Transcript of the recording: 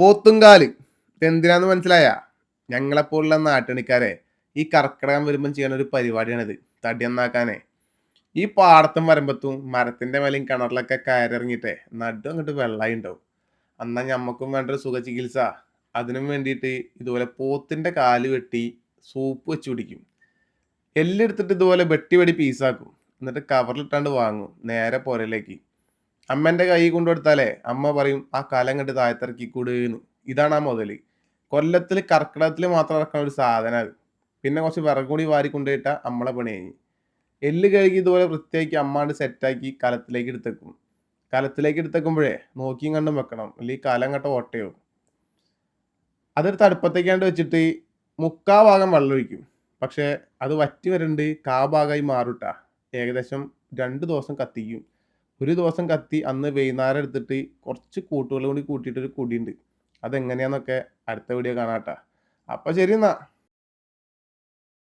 പോത്തുംകാൽ. എന്തിനാന്ന് മനസ്സിലായ? ഞങ്ങളെപ്പോലുള്ള നാട്ടണിക്കാരെ ഈ കർക്കിടകം വരുമ്പം ചെയ്യുന്ന ഒരു പരിപാടിയാണിത്. തടി നന്നാക്കാനേ. ഈ പാടത്തും വരുമ്പത്തും മരത്തിന്റെ മേലെയും കിണറിലൊക്കെ കയറിറങ്ങിയിട്ടേ നടു അങ്ങോട്ട് വെള്ളമായി ഉണ്ടാവും. അന്നാ ഞമ്മക്കും വേണ്ട ഒരു സുഖ ചികിത്സ അതിനും വേണ്ടിയിട്ട് ഇതുപോലെ പോത്തിന്റെ കാൽ വെട്ടി സൂപ്പ് വെച്ച് കുടിക്കും എല്ലെടുത്തിട്ട് ഇതുപോലെ വെട്ടി വെടി പീസാക്കും. എന്നിട്ട് കവറിലിട്ടാണ്ട് വാങ്ങും നേരെ പുരയിലേക്ക്. അമ്മന്റെ കൈ കൊണ്ടുകൊടുത്താലേ അമ്മ പറയും ആ കലം കണ്ട് താഴത്തിറക്കി കൂടുന്നു ഇതാണ് ആ മുതൽ കൊല്ലത്തിൽ കർക്കിടകത്തിൽ മാത്രം ഇറക്കുന്ന ഒരു സാധനം അത്. പിന്നെ കുറച്ച് വിറകും കൂടി വാരി കൊണ്ടുപോയിട്ടാ അമ്മളെ പണി കഴിഞ്ഞ്. എല്ല് കഴുകി ഇതുപോലെ വൃത്തിയാക്കി അമ്മാണ്ട് സെറ്റാക്കി കലത്തിലേക്ക് എടുത്തേക്കും. കലത്തിലേക്ക് എടുത്തേക്കുമ്പോഴേ നോക്കിയും കണ്ടും വെക്കണം. അല്ലെങ്കിൽ കലം കണ്ട ഓട്ടയോ. അതൊരു തടുപ്പത്തേക്കാണ്ട് വെച്ചിട്ട് മുക്കാ ഭാഗം വെള്ളമൊഴിക്കും പക്ഷെ അത് വറ്റി വരണ്ട് കാ ഭാഗമായി മാറുട്ടാ. ഏകദേശം രണ്ട് ദിവസം കത്തിക്കും. ഒരു ദിവസം കത്തി അന്ന് വൈകുന്നേരം എടുത്തിട്ട് കുറച്ച് കൂട്ടുകൾ കൂടി കൂട്ടിയിട്ടൊരു കുടിയുണ്ട്. അതെങ്ങനെയാന്നൊക്കെ അടുത്ത വീഡിയോ കാണാട്ടാ അപ്പൊ ശരി എന്നാ.